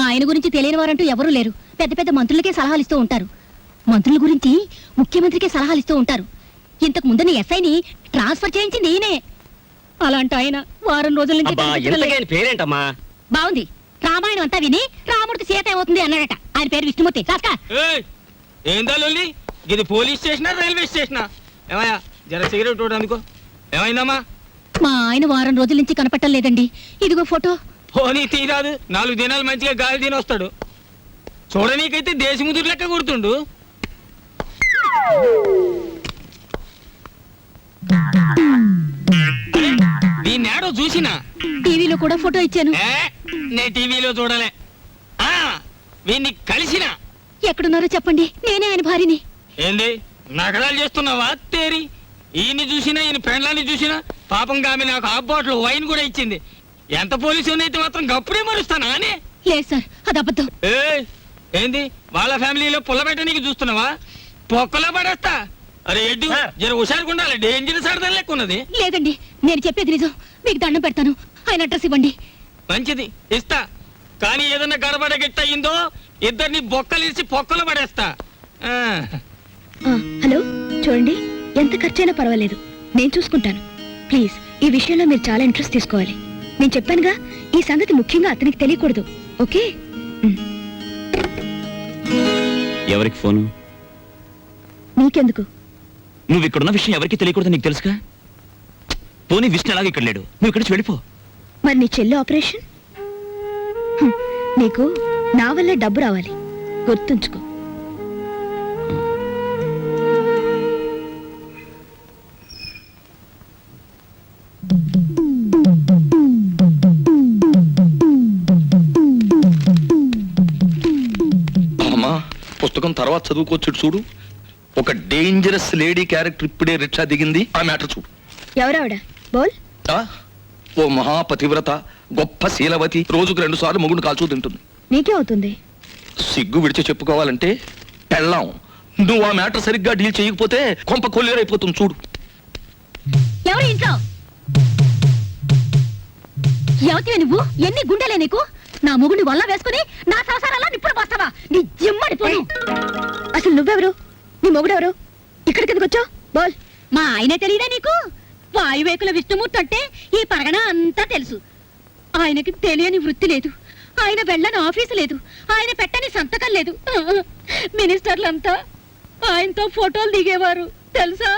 మా ఆయన గురించి తెలియని వారంటూ ఎవరూ లేరు. పెద్ద పెద్ద మంత్రులకే సలహాలు ఇస్తూ ఉంటారు. మంత్రుల గురించి ముఖ్యమంత్రికే సలహాలు ఇస్తూ ఉంటారు. ఇంతకు ముందున్న ఎస్ఐని ట్రాన్స్ఫర్ చేయించింది ఈయనే అలాంటి ఆయన వారం రోజుల నుంచి పేరేంటమ్మా? బాగుంది. రామాయణం అంతా విని రాముడికి సీత ఏమవుతుంది అన్నాడట. ఆయన పేరు విష్ణుమూర్తి. కాస్కా ఏయ్, ఏందా లొల్లి ఇది పోలీస్ స్టేషనా రైల్వే స్టేషనా? ఏమయ్యా జర సిగరెట్ ఏమైందమ్మా? మా ఆయన వారం రోజుల నుంచి కనపట్టం లేదండి. ఇదిగో ఫోటో. పోనీ తీరాదు నాలుగు దినాలు మంచిగా గాలి తిని వస్తాడు. చూడనీకైతే దేశముదురు లెక్క గుర్తుండు దీన్ని ఏడో చూసినా? టీవీలో కూడా ఫోటో ఇచ్చాను. ఏ నే టీవీలో చూడలే. ఆ వీన్ని కలిసిన? ఎక్కడున్నారో చెప్పండి. నేనే ఆయన భార్యని. ఏంది? నగరాలు చేస్తున్నావా? తేరి. ఈయన్ని చూసినా ఈయన పెండ్లాన్ని చూసినా పాపం గామి నాకు హాఫ్ బాటిల్ వైన్ కూడా ఇచ్చింది. ఎంత పోలీసు అయితే మాత్రం గప్పుడే మరుస్తానా అని? లేదు సార్ అది అబద్ధం. ఏయ్, ఏంది? వాళ్ళ ఫ్యామిలీలో పుల్లబెట్టనీకి చూస్తున్నావా? పొక్కలో పడేస్తా. అరే ఎడ్డు జర హుషారుగా ఉండాలి. డేంజర్ సరదా లెక్క ఉన్నది. లేదండి నేను చెప్పేది నిజం. మీకు దండం పెడతాను. ఆయన అడ్రస్ ఇవ్వండి. మంచిది ఇస్తా. కానీ ఏదన్నా గడబడ గిట్ట అయిందో ఇద్దరిని బొక్కలిసి పొక్కలు పడేస్తా. ఆ, ఆ, హలో చూడండి ఎంత ఖర్చైనా పర్వాలేదు. నేను చూసుకుంటాను. ప్లీజ్ ఈ విషయంలో మీరు చాలా ఇంట్రెస్ట్ తీసుకోవాలి. నేను చెప్పానుగా ఈ సంగతి ముఖ్యంగా అతనికి తెలియకూడదు. ఓకే? ఎవరికి ఫోను? నీకెందుకు? నువ్వు ఇక్కడున్న విషయం ఎవరికి తెలియకూడదు నీకు తెలుసుగా? పోనీ విష్ణు అలాగే ఇక్కడ లేడు. నువ్వు ఇక్కడ నుంచి వెళ్ళిపో. మరి నీ చెల్లి ఆపరేషన్? నీకు నా వల్లే డబ్బు రావాలి. గుర్తుంచుకో. పుస్తకం తర్వాత చదువుకోవచ్చు చూడు. ఒక డేంజరస్ లేడీ క్యారెక్టర్ ఇప్పుడే రిక్షా దిగింది. ఆ మ్యాటర్ చూడు. ఎవరావిడ? బోల్? ఓ మహాపతివ్రత గొప్ప శీలవతి రోజుకు రెండు సార్లు మొగుడు కాల్చూ తింటుంది. నీకే అవుతుంది సిగ్గు విడిచి చెప్పుకోవాలంటే పెళ్ళాం. నువ్వు ఆ మ్యాటర్ సరిగ్గా డీల్ చేయకపోతే కొంప కొల్లేరైపోతుంది చూడు. ఎవరు ఇంట్లో? ఎవతివే నువ్వు? ఎన్ని గుండెలే నీకు? నా మొగుడిని వల్ల వేసుకుని నా పోస్తావా నీ జిమ్మడి పోను అసలు నువ్వెవరు? నీ మొగుడెవరు? ఇక్కడికి ఎందుకు వచ్చావు? బోల్. మా ఆయన తెలియదా నీకు? వాయువేకుల విష్ణుమూర్తి అంటే ఈ పరగణ అంతా తెలుసు. ఆయనకి తెలియని వృత్తి లేదు. ఆయన వెళ్ళని ఆఫీసు లేదు. ఆయన పెట్టని సంతకం లేదు. మినిస్టర్లంతా ఆయనతో ఫోటోలు దిగేవారు. తెలుసా?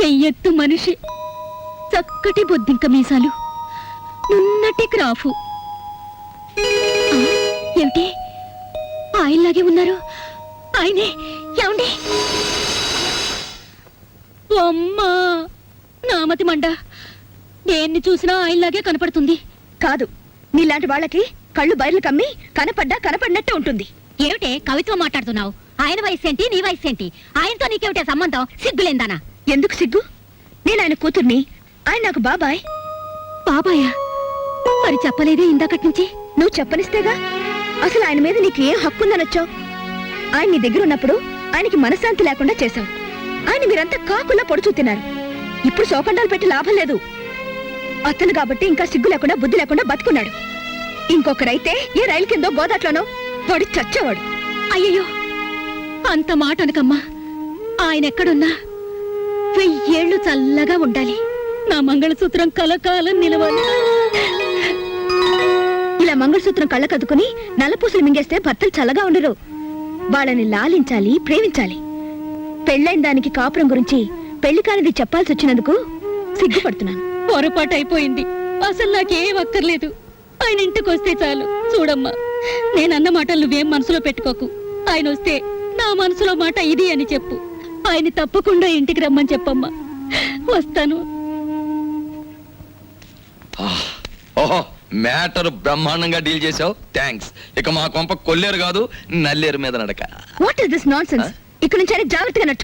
చెయ్యెత్తు మనిషి. చక్కటి బొద్దింక మీసాలు. నున్నటి క్రాఫు. ఏమిటి? ఆయనలాగే ఉన్నారు? ఆయనే ఏమండి? అమ్మా నామతి మండ దేన్ని చూసినా ఆయనలాగే కనపడుతుంది. కాదు నీలాంటి వాళ్ళకి కళ్ళు బయర్లు కమ్మి కనపడ్డా కనపడినట్టే ఉంటుంది. ఏమిటే కవిత్వం మాట్లాడుతున్నావు? ఆయన వయసు ఏంటి నీ వయసు ఏంటి ఆయనతో నీకేమిటే సంబంధం? సిగ్గులేందానా? ఎందుకు సిగ్గు? నేను ఆయన కూతుర్ని. ఆయన నాకు బాబాయ్. బాబాయా? మరి చెప్పలేదే ఇందాకటి నుంచి? నువ్వు చెప్పనిస్తేగా? అసలు ఆయన మీద నీకు ఏం హక్కు ఉందనొచ్చావు ఆయన నీ దగ్గర ఉన్నప్పుడు ఆయనకి మనశ్శాంతి లేకుండా చేశావు. ఆయన మీరంతా కాకులా పొడుచు తిన్నారు. ఇప్పుడు శోకండాలు పెట్టి లాభం లేదు. అతను కాబట్టి ఇంకా సిగ్గు లేకుండా బుద్ధి లేకుండా బతుకున్నాడు. ఇంకొకరైతే ఏ రైలు కిందో గోదాట్లోనో వాడు చచ్చేవాడు. అయ్యయ్యో! అంత మాట అనకమ్మా. ఆయన ఎక్కడున్నా? వెయ్యేళ్ళు చల్లగా ఉండాలి. నా మంగళసూత్రం కలకాలం నిలవాలి. ఇలా మంగళసూత్రం కళ్ళకద్దుకుని నల్లపూసలు మింగేస్తే భర్తలు చల్లగా ఉండరు. వాళ్ళని లాలించాలి ప్రేమించాలి. పెళ్ళైన దానికి కాపురం గురించి పెళ్ళి కానిది చెప్పాల్సి వచ్చినందుకు సిగ్గుపడుతున్నాను. పొరపాటు అయిపోయింది అసలు నాకేం అక్కర్లేదు. ఆయన ఇంటికి వస్తే చాలు. చూడమ్మా నేనన్న మాటలు నువ్వేం మనసులో పెట్టుకోకు. ఆయన వస్తే నా మనసులో మాట ఇది అని చెప్పు. ఆయన తప్పకుండా ఇంటికి రమ్మని చెప్పమ్మా. వస్తాను. ఓహో మ్యాటర్ బ్రహ్మాండంగా డీల్ చేసావు థ్యాంక్స్ ఇక మా కొంప కొల్లేరు కాదు నల్లేరు మీద నడక. What is this nonsense ఇక్కడ నుంచి జాగ్రత్తగా నడుచుకో.